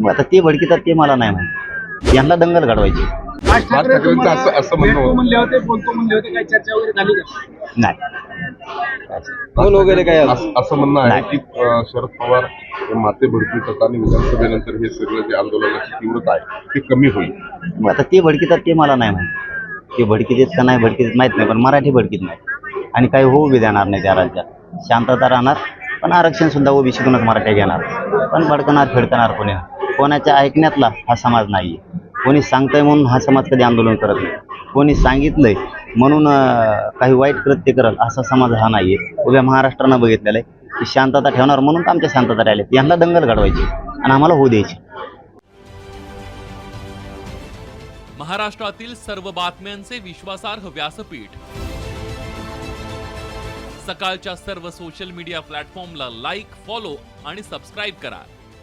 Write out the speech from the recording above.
मग आता ते भडकी तर ते मला नाही माहिती. यांना दंगल घडवायची. राज ठाकरे ठाकरेंचं तुम्हाला असं- असं म्हणणं भेटतो होतं. म्हणले होते बोलतो म्हणले होते काही चर्चा वगैरे झाली का? नाही. फोन वगैरे काय आलं? असं असं म्हणणं आहे की अं, शरद पवार हे माते भडकवतात आणि विधानसभेनंतर हे सगळं जे आंदोलनाची तीव्रता आहे ती कमी होईल. मग आता ते भडकी तर ते मला नाही माहिती. ते भडकी देत का नाही भडकी देत माहीत नाही पण मराठी भडकीत नाही. आणि काही होऊ बी देणार नाही त्या राज्यात. शांतता राहणार पण आरक्षण सुद्धा ओबीसीतूनच मराठ्या घेणार. पण भडकणार फिडकणार कोणी? नाही. कोणाच्या ऐकण्यातला हा समाज नाही कोणी सांगतंय म्हणून हा समाज कधी आंदोलन करत नाही. कोणी सांगितलंय म्हणून काही वाईट कृत्य करल असा समाज हा नाही आहे उभ्या महाराष्ट्रानं बघितलेलं आहे की शांतता ठेवणार म्हणून तर आमच्या शांतता राहिले यांना दंगल घडवायची आणि आम्हाला होऊ द्यायची. महाराष्ट्रातील सर्व बातम्यांचे विश्वासार्ह व्यासपीठ. सकाळच्या सर्व सोशल मीडिया प्लॅटफॉर्मला लाईक फॉलो आणि सबस्क्राईब करा.